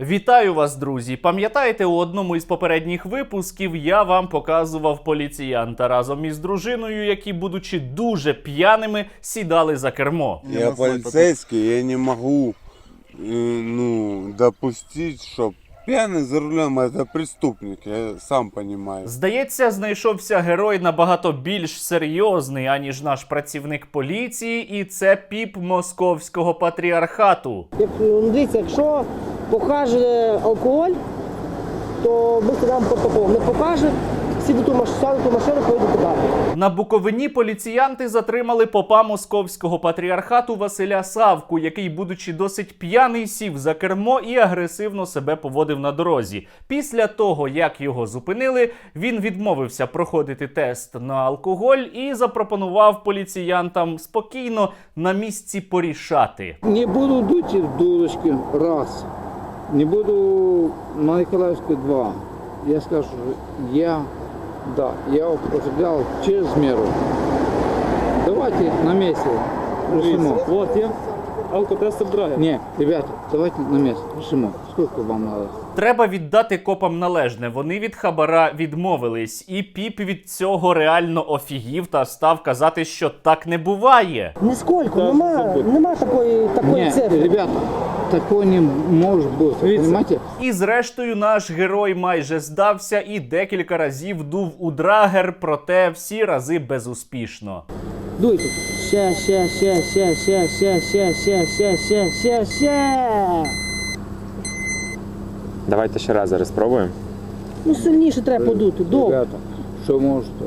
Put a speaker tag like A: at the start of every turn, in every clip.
A: Вітаю вас, друзі! Пам'ятаєте, у одному із попередніх випусків я вам показував поліціянта разом із дружиною, які, будучи дуже п'яними, сідали за кермо.
B: Я полицейский, я не могу э, ну, допустить, что пьяный за рулем это преступник, я сам понимаю.
A: Здається, знайшовся герой набагато більш серйозний, аніж наш працівник поліції, і це піп московського патріархату.
C: Як, ну, дивіться, якщо покаже алкоголь, то ми складаємо протокол. Не покаже, сіду ту машину, сяду ту машину, поїду туди.
A: На Буковині поліціянти затримали попа московського патріархату Василя Савку, який, будучи досить п'яний, сів за кермо і агресивно себе поводив на дорозі. Після того, як його зупинили, він відмовився проходити тест на алкоголь і запропонував поліціянтам спокійно на місці порішати.
D: Не буду дуть в раз. Не буду на Николаевской, два. Я скажу, я, да, я употреблял через меру. Давайте на месте решимо.
E: Вот я алкотестер драйв.
D: Не, ребята, давайте на месте решимо. Сколько вам надо?
A: Треба віддати копам належне. Вони від хабара відмовились, і піп від цього реально офігів та став казати, що так не буває.
C: Нісколько, нема, нема такої, такої
D: Не,
C: цифри.
D: ребята, такое не быть,
E: Видите?
D: понимаете?
A: І зрештою наш герой майже здався і декілька разів дув у драгер, проте всі рази безуспішно.
C: Дуйте. Ще, ще, ще, ще, ще, ще, ще, ще, ще, ще, ще, ще.
F: Давайте ще раз зараз спробуємо.
C: Ну сильніше треба подути. Добре.
D: Ребята, что может, то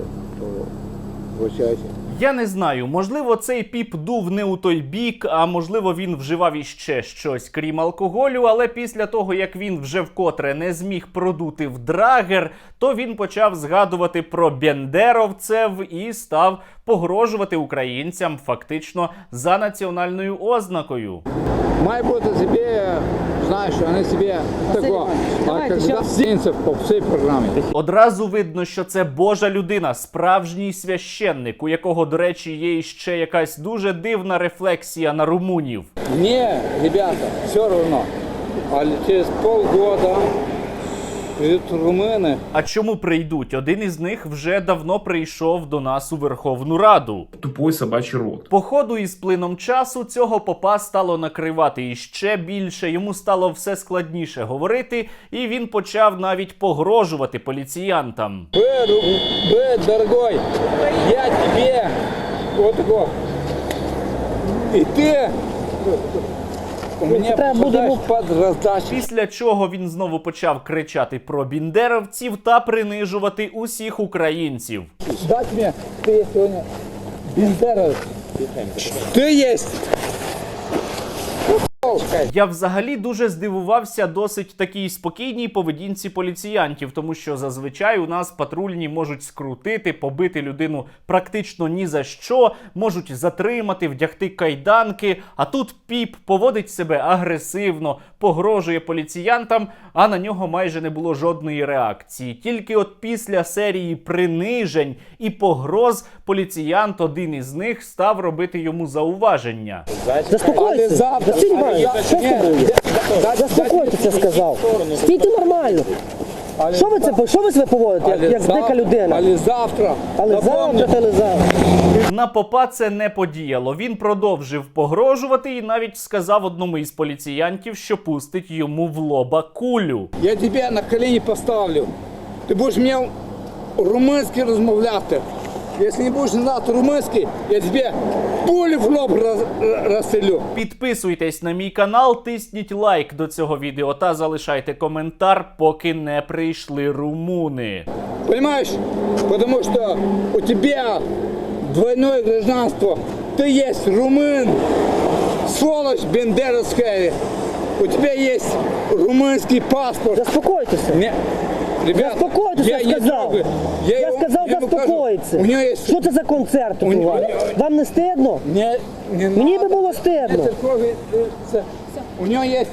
D: вращайте.
A: Я не знаю, можливо, цей піп дув не у той бік, а можливо, він вживав іще щось, крім алкоголю. Але після того, як він вже вкотре не зміг продути в драгер, то він почав згадувати про бендеровцев і став погрожувати українцям фактично за національною ознакою.
D: Має бути себе, знаєш, себе такого. А принцип по всій програмі.
A: Одразу видно, що це Божа людина, справжній священник, у якого, до речі, є ще якась дуже дивна рефлексія на румунів.
D: Ні, ребята, все одно. А через полгода придут румыны.
A: А чому прийдуть? Один із них вже давно прийшов до нас у Верховну Раду.
G: тупой собачий рот.
A: Походу, із плином часу цього попа стало накривати іще більше. Йому стало все складніше говорити, і він почав навіть погрожувати поліціянтам.
D: Б, ру- Б, дорогой, я тебе вот такого. И ты у
C: буде.
A: Після чого він знову почав кричати про біндеровців та принижувати усіх українців.
D: Дать мені, ти є сьогодні біндеровець. Ти є.
A: Я взагалі дуже здивувався досить такій спокійній поведінці поліціянтів, тому що зазвичай у нас патрульні можуть скрутити, побити людину практично ні за що, можуть затримати, вдягти кайданки. А тут піп поводить себе агресивно, погрожує поліціянтам, а на нього майже не було жодної реакції. Тільки от після серії принижень і погроз поліціянт, один із них, став робити йому зауваження.
C: Заспокойтеся. Що з тобою? Заспокойтеся, сказав. Стійте нормально. Що ви це що ви себе поводите, як, як дика людина?
D: Але завтра.
C: Але завтра, але завтра.
A: На попа це не подіяло. Він продовжив погрожувати і навіть сказав одному із поліціянтів, що пустить йому в лоба кулю.
D: Я тебе на колени поставлю. Ти будеш мені румунський розмовляти. Якщо не будеш знати румунський, я тебе пулю в лоб роз- розстрілю.
A: Підписуйтесь на мій канал, тисніть лайк до цього відео та залишайте коментар, поки не прийшли румуни.
D: Понимаешь? Потому что у тебя двойное гражданство. Ты есть румын, сволочь бендеровская. У тебя есть румынский паспорт.
C: Заспокойтеся.
D: Не, ребята,
C: Заспокойтеся, я
D: не
C: сказав.
D: трогаю.
C: Я,
D: ему-
C: сказав
D: я ему кажу. У него есть...
C: Що це за концерт
D: У
C: у
D: нього-
C: вас? Вам не стидно?
D: Не, не
C: Мені
D: надо.
C: би було стидно.
D: Это э, це- У него есть...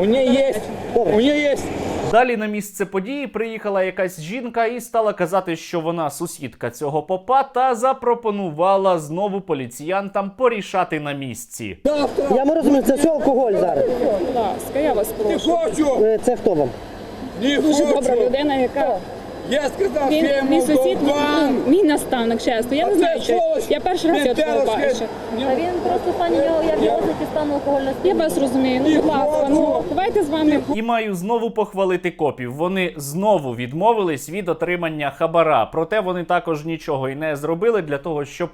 D: У нее есть... У нее есть
A: Далі на місце події приїхала якась жінка і стала казати, що вона сусідка цього попа, та запропонувала знову поліціянтам порішати на місці.
C: Я ми розумію, це все алкоголь зараз.
G: Будь ласка, я вас прошу.
C: Е, Це хто вам?
G: Дуже добра людина, яка
D: Я сказав,
G: він мій сусід, ну, мій наставник, чесно. Я не знаю, що я перший раз його такого бачу.
H: А він просто стані нього як розлики стану алкогольного
G: Я вас розумію. Ну, будь ласка, ну давайте з вами.
A: І маю знову похвалити копів. Вони знову відмовились від отримання хабара. Проте вони також нічого і не зробили для того, щоб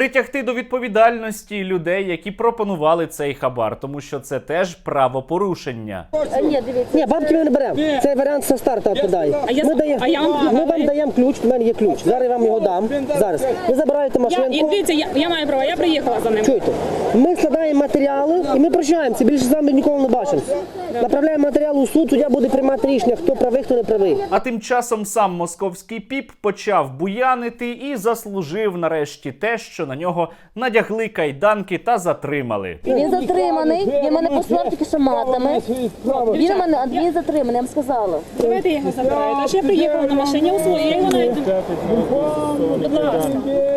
A: притягти до відповідальності людей, які пропонували цей хабар, тому що це теж правопорушення.
H: Ні, дивіться.
C: Ні, бабки ми не беремо. Цей варіант со старта подає.
G: А я-
C: Ми даємо,
G: а я вам-
C: ми вам даємо ключ, в мене є ключ. Зараз я вам його дам. Зараз. Ви забираєте
G: Я, і
C: машинку.
G: дивіться, я, я маю право, я приїхала за ним.
C: Чуєте? Ми складаємо матеріали і ми прощаємося. Більше з вами ніколи не бачимося. Направляємо матеріал у суд, суддя буде приймати рішення, хто правий, хто не правий.
A: А тим часом сам московський піп почав буянити і заслужив нарешті те, що на нього надягли кайданки та затримали.
H: Він затриманий, він мене послав тільки що матами. Він мене, він затриманий, я вам сказала.
G: Давайте його забираю. Я приїхала на машині, його навіть. Будь ласка.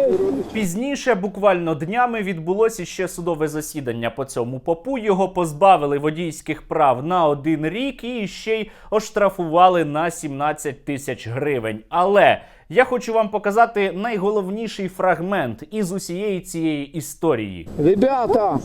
A: Пізніше, буквально днями, відбулося ще судове засідання по цьому попу. Його позбавили водійських прав на один рік і ще й оштрафували на 17 тисяч гривень. Але я хочу вам показати найголовніший фрагмент із усієї цієї історії.
D: Ребята,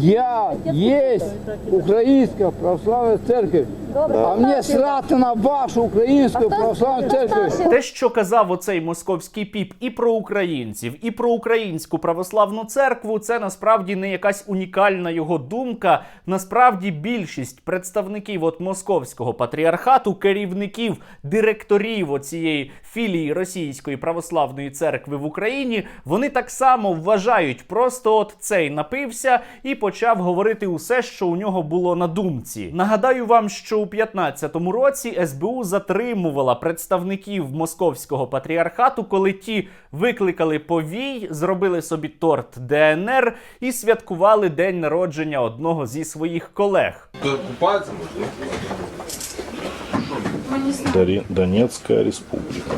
D: я есть Украинская православная церковь. А мне срати на вашу Українську православну церковь.
A: Те, що казав оцей московський піп і про українців, і про українську православну церкву, це насправді не якась унікальна його думка. Насправді більшість представників от московського патріархату, керівників, директорів оцієї філії Російської православної церкви в Україні, вони так само вважають. Просто от цей напився і почав говорити усе, що у нього було на думці. Нагадаю вам, що у 15-му році СБУ затримувала представників московського патріархату, коли ті викликали повій, зробили собі торт ДНР і святкували день народження одного зі своїх колег.
I: Дори- Донецкая республика.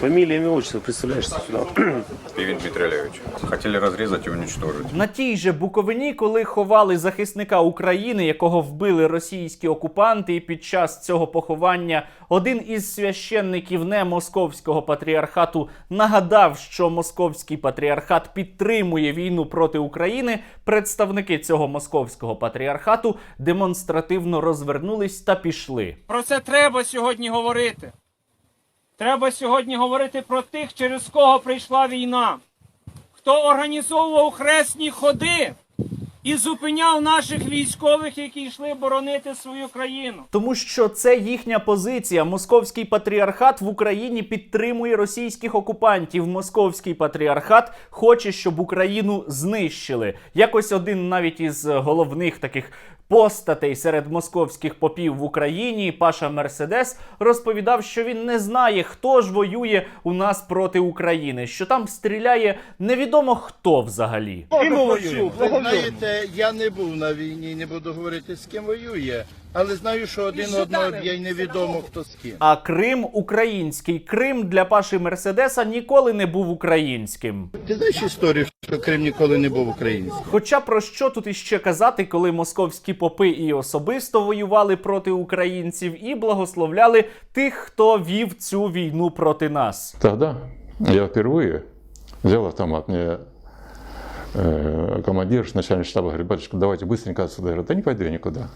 J: Фамилия, имя, отчество, представляешься сюда.
K: Пивень Дмитрий Олегович. Хотели разрезать и уничтожить.
A: На тій же Буковині, коли ховали захисника України, якого вбили російські окупанти, і під час цього поховання один із священників не московського патріархату нагадав, що московський патріархат підтримує війну проти України. Представники цього московського патріархату демонстративно розвернулись та пішли.
E: Про це треба сьогодні говорити. Треба сьогодні говорити про тих, через кого прийшла війна. Хто організовував хресні ходи і зупиняв наших військових, які йшли боронити свою країну.
A: Тому що це їхня позиція. Московський патріархат в Україні підтримує російських окупантів. Московський патріархат хоче, щоб Україну знищили. Якось один навіть із головних таких постатей серед московських попів в Україні, Паша Мерседес, розповідав, що він не знає, хто ж воює у нас проти України, що там стріляє невідомо хто взагалі.
L: Ви я не був на війні, не буду говорити з ким воює, але знаю, що один одного б'є й невідомо хто з ким.
A: А Крим український. Крим для Паші Мерседеса ніколи не був українським.
L: Ти знаєш історію, що Крим ніколи не був українським?
A: Хоча про що тут іще казати, коли московські попи і особисто воювали проти українців і благословляли тих, хто вів цю війну проти нас.
I: Тогда я впервые взял автомат. Мне командир, начальник штаба говорит, батюшка, давайте быстренько отсюда. Я говорю, да не пойду я никуда.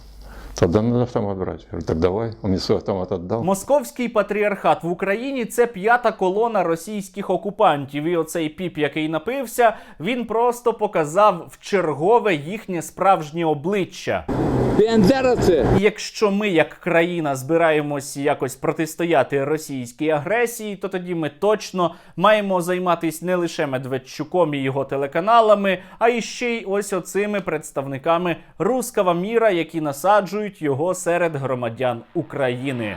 I: Тогда надо автомат брать. Я говорю, так давай. Он мне свой автомат отдал.
A: Московський патріархат в Україні це п'ята колона російських окупантів. І оцей піп, який напився, він просто показав в чергове їхнє справжнє обличчя.
D: Бендеровці.
A: Якщо ми, як країна, збираємось якось протистояти російській агресії, то тоді ми точно маємо займатися не лише Медведчуком і його телеканалами, а і ще й ось оцими представниками руского міра, які насаджують його серед громадян України.